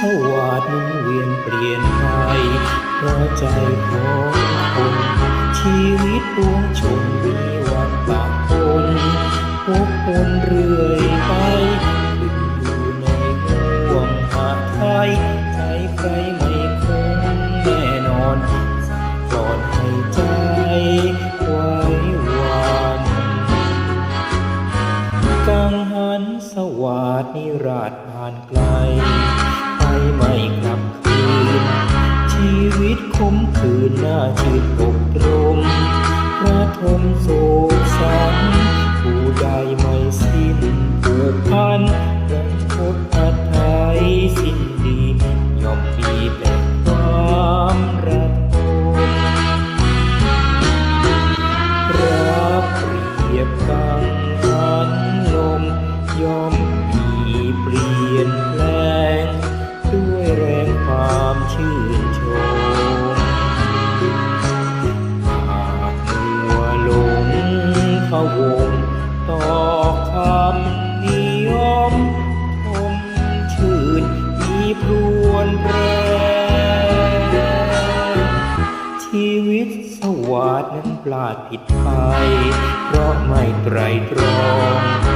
สวาดหมุนเวียนเปลี่ยนไปเพราะใจของคนชีวิตดวงชนมีวันปากคนพบคนเรื่อยไปดึงอยู่ในห่วงหาไทยใจใครไม่คงแน่นอนปลอดให้ใจไว้วันกังหันสวาดนิราชผ่านไกล ไปไม่กลับคืน ชีวิตคมคืนหน้าชื่นอกรมพระทมโศกสันผู้ใดไม่สิ้นผูกพัน ชมหากมัวหลงพะวงต่อคำนิยมชมชื่นมีพรวนแปรชีวิตสวัสดนั้นพลาดผิดไป เพราะไม่ไตรตรอง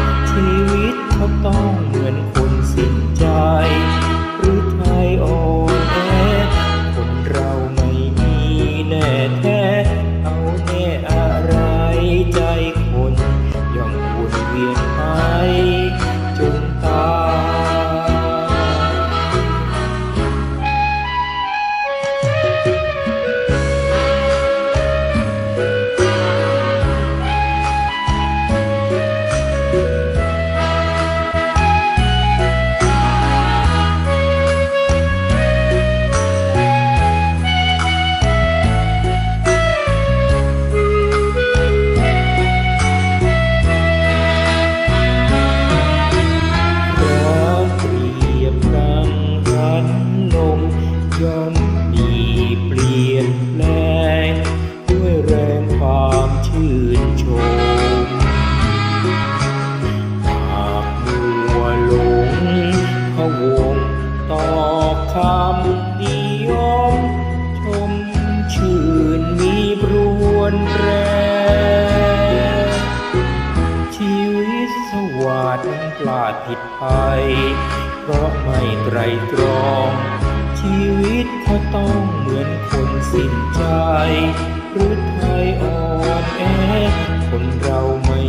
ลาดผิดไป เพราะไม่ไตรตรอง ชีวิตเขาต้องเหมือนคนสิ้นใจหรือไทยอ่อนแอคนเราไม่